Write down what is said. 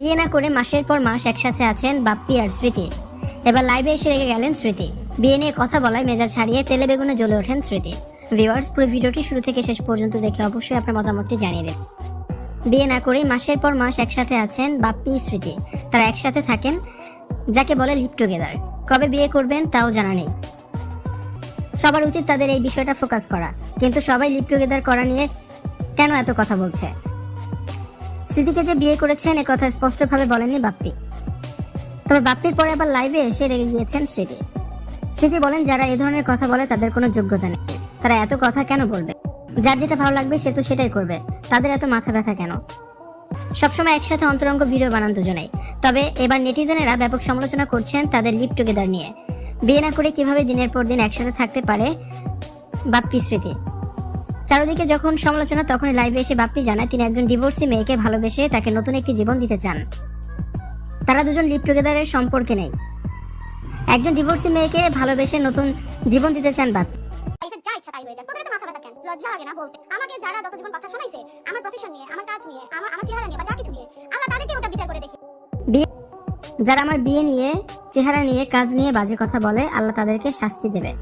বিয়ে না করে মাসের পর মাস একসাথে আছেন বাপ্পি আর স্মৃতি। এবার লাইভে এসে রেগে গেলেন স্মৃতি। বিয়ে নিয়ে কথা বলায় মেজাজ ছাড়িয়ে তেলে বেগুনে জ্বলে ওঠেন স্মৃতি। ভিউয়ার্স পুরো ভিডিওটি শুরু থেকে শেষ পর্যন্ত দেখে অবশ্যই আপনার মতামতটি জানিয়ে দিন বিয়ে না করেই মাসের পর মাস একসাথে আছেন বাপ্পি, স্মৃতি। তারা একসাথে থাকেন, যাকে বলে লিপ টুগেদার কবে বিয়ে করবেন তাও জানা নেই। সবার উচিত তাদের এই বিষয়টা ফোকাস করা। কিন্তু সবাই লিপ টুগেদার করা নিয়ে কেন এত কথা বলছে? স্মৃতিকে যে বিয়ে করেছেন, এ কথা স্পষ্টভাবে বলেননি বাপ্পি। তবে বাপ্পির পরে আবার লাইভে এসে রেগে গিয়েছেন স্মৃতি। স্মৃতি বলেন, যারা এ ধরনের কথা বলে, তাদের কোনো যোগ্যতা নেই। তারা এত কথা কেন বলবে? যার যেটা ভালো লাগবে, সে তো সেটাই করবে। তাদের এত মাথা ব্যথা কেন? সবসময় একসাথে অন্তরঙ্গ ভিডিও বানান দুজনেই। তবে এবার নেটিজেনেরা ব্যাপক সমালোচনা করছেন তাদের লিপ টুগেদার নিয়ে। বিয়ে না করে কীভাবে দিনের পর দিন একসাথে থাকতে পারে বাপ্পি স্মৃতি? চারদিকে যখন সমালোচনা তখন লাইভে এসে বাপ্পি জানায় তিনি একজন ডিভোর্সি মেয়েকে ভালোবেসে তাকে নতুন একটি জীবন দিতে চান। তারা দুজন লিপ টুগেদারের সম্পর্কে নেই। একজন ডিভোর্সি মেয়েকে ভালোবেসে নতুন জীবন দিতে চান বাপ্পি। যা ইচ্ছা তাই হয়ে যায়। তোদের তো মাথা ব্যথা কেন? লজ্জা লাগে না বলতে। আমাকে যারা যত জীবন কথা শোনাইছে আমার প্রফেশন নিয়ে আমার কাজ নিয়ে আমার আমার চেহারা নিয়ে বা যা কিছু নিয়ে আল্লাহ তাদেরকে ওটা বিচার করে দেখি। যারা আমার বিয়ে নিয়ে চেহারা নিয়ে কাজ নিয়ে বাজে কথা বলে আল্লাহ তাদেরকে শাস্তি দেবে।